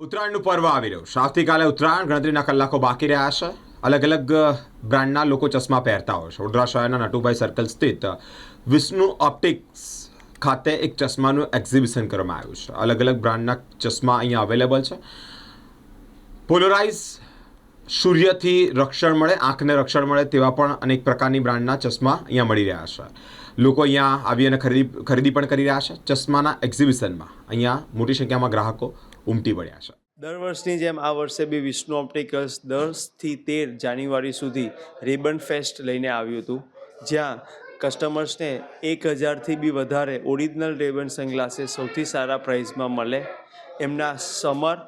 ઉત્તરાયણનું પર્વ આવી રહ્યું. છે આવતીકાલે ઉત્તરાયણ, ગણતરીના કલાકો બાકી રહ્યા છે. અલગ અલગ બ્રાન્ડના લોકો ચશ્મા પહેરતા હોય છે. વડોદરા શહેરના નટુભાઈ સર્કલ સ્થિત વિષ્ણુ ઓપ્ટિક્સ ખાતે એક ચશ્માનું એક્ઝિબિશન કરવામાં આવ્યું છે. અલગ અલગ બ્રાન્ડના ચશ્મા અહીંયા અવેલેબલ છે. પોલરાઇઝ સૂર્યથી રક્ષણ મળે, આંખને રક્ષણ મળે તેવા પણ અનેક પ્રકારની બ્રાન્ડના ચશ્મા અહીંયા મળી રહ્યા છે. લોકો અહીંયા આવી અને ખરીદી ખરીદી પણ કરી રહ્યા છે ચશ્માના એક્ઝિબિશનમાં અહીંયા મોટી સંખ્યામાં ગ્રાહકો ઉમટી પડ્યા છે. દર વર્ષની જેમ આ વર્ષે બી વિષ્ણુ ઓપ્ટિકલ્સ દસથી તેર જાન્યુઆરી સુધી રેબન ફેસ્ટ લઈને આવ્યું હતું, જ્યાં કસ્ટમર્સને એક હજારથી બી વધારે ઓરિજિનલ રેબન સનગ્લાસીસ સૌથી સારા પ્રાઇસમાં મળે એમના સમર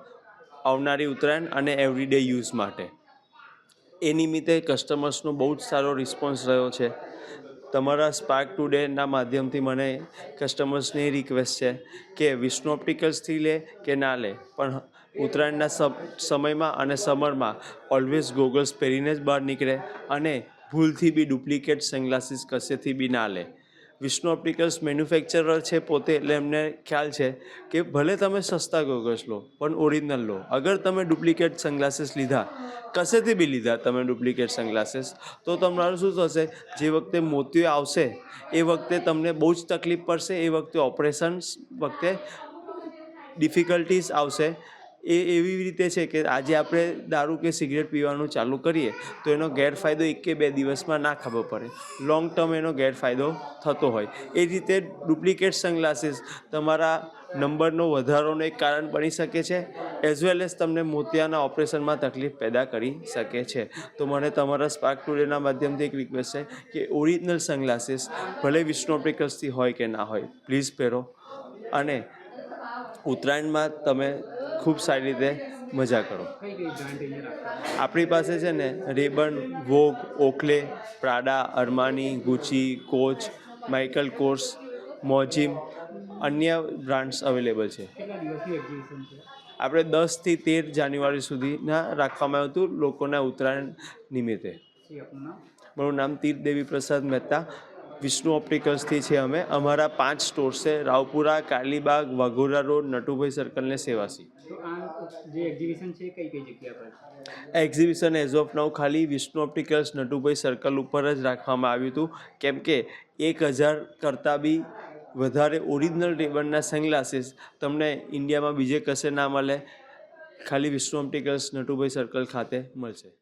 આવનારી ઉત્તરાયણ અને એવરીડે યુઝ માટે. એ નિમિત્તે કસ્ટમર્સનો બહુ જ સારો રિસ્પોન્સ રહ્યો છે. તમારા સ્પાર્ક ટુડેના માધ્યમથી મને કસ્ટમર્સની રિક્વેસ્ટ છે કે વિષ્ણુ ઓપ્ટિકલ્સથી લે કે ના લે. પણ ઉત્તરાયણના સમ- સમયમાં અને સમરમાં ઓલવેઝ ગોગલ્સ પહેરીને જ બહાર નીકળે અને ભૂલથી બી ડુપ્લિકેટ સનગ્લાસીસ કશેથી બી ના લે. વિષ્ણુ ઓપ્ટિકલ્સ મેન્યુફેક્ચરર છે પોતે, એટલે એમને ખ્યાલ છે કે ભલે તમે સસ્તા ગોગલ્સ લો, પણ ઓરિજિનલ લો. અગર તમે ડુપ્લિકેટ સનગ્લાસીસ લીધા, કશેથી બી લીધા તમે ડુપ્લિકેટ સનગ્લાસીસ તો તમારું શું થશે? જે વખતે મોતિયો આવશે, એ વખતે તમને બહુ જ તકલીફ પડશે, એ વખતે ઓપરેશન્સ વખતે ડિફિકલ્ટીઝ આવશે. એ એવી રીતે છે કે આજે આપણે દારૂ કે સિગરેટ પીવાનું ચાલુ કરીએ, તો એનો ગેરફાયદો એક કે બે દિવસમાં ના ખબર પડે. લોંગ ટર્મ એનો ગેરફાયદો થતો હોય. એ રીતે ડુપ્લિકેટ સનગ્લાસીસ તમારા નંબરનો વધારોનું એક કારણ બની શકે છે એઝ વેલ એઝ તમને મોતિયાના ઓપરેશનમાં તકલીફ પેદા કરી શકે છે. તો મને તમારા સ્પાર્ક ટુડેના માધ્યમથી એક રિક્વેસ્ટ છે કે ઓરિજિનલ સનગ્લાસીસ ભલે વિષ્ણુ ઓપ્ટિકલ્સથી હોય કે ના હોય પ્લીઝ પહેરો. અને ઉત્તરાયણમાં તમે ખૂબ સારી રીતે મજા કરો. આપણી પાસે છે ને Ray-Ban Vogue Oakley Prada Armani Gucci Coach Michael Kors મોજીમ અન્ય બ્રાન્ડ્સ અવેલેબલ છે. આપણે દસથી તેર જાન્યુઆરી સુધીના રાખવામાં આવ્યું હતું લોકોના ઉત્તરાયણ નિમિત્તે. મારું નામ તીર્થ દેવી પ્રસાદ મહેતા. વિષ્ણુ ઓપ્ટિકલ્સથી છે અમે. અમારા પાંચ સ્ટોર્સ છે. રાવપુરા કાલીબાગ વાઘોરા road Natubhai સર્કલને Sevasi. Exhibition as of now ખાલી વિષ્ણુ ઓપ્ટિકલ્સ નટુભાઈ સર્કલ ઉપર જ રાખવામાં આવ્યું હતું. કેમ કે એક હજાર કરતાં બી વધારે ઓરિજિનલ રેબનના સનગ્લાસીસ તમને ઇન્ડિયામાં બીજે કશે ના મળે. ખાલી વિષ્ણુ ઓપ્ટિકલ્સ નટુભાઈ સર્કલ ખાતે મળશે.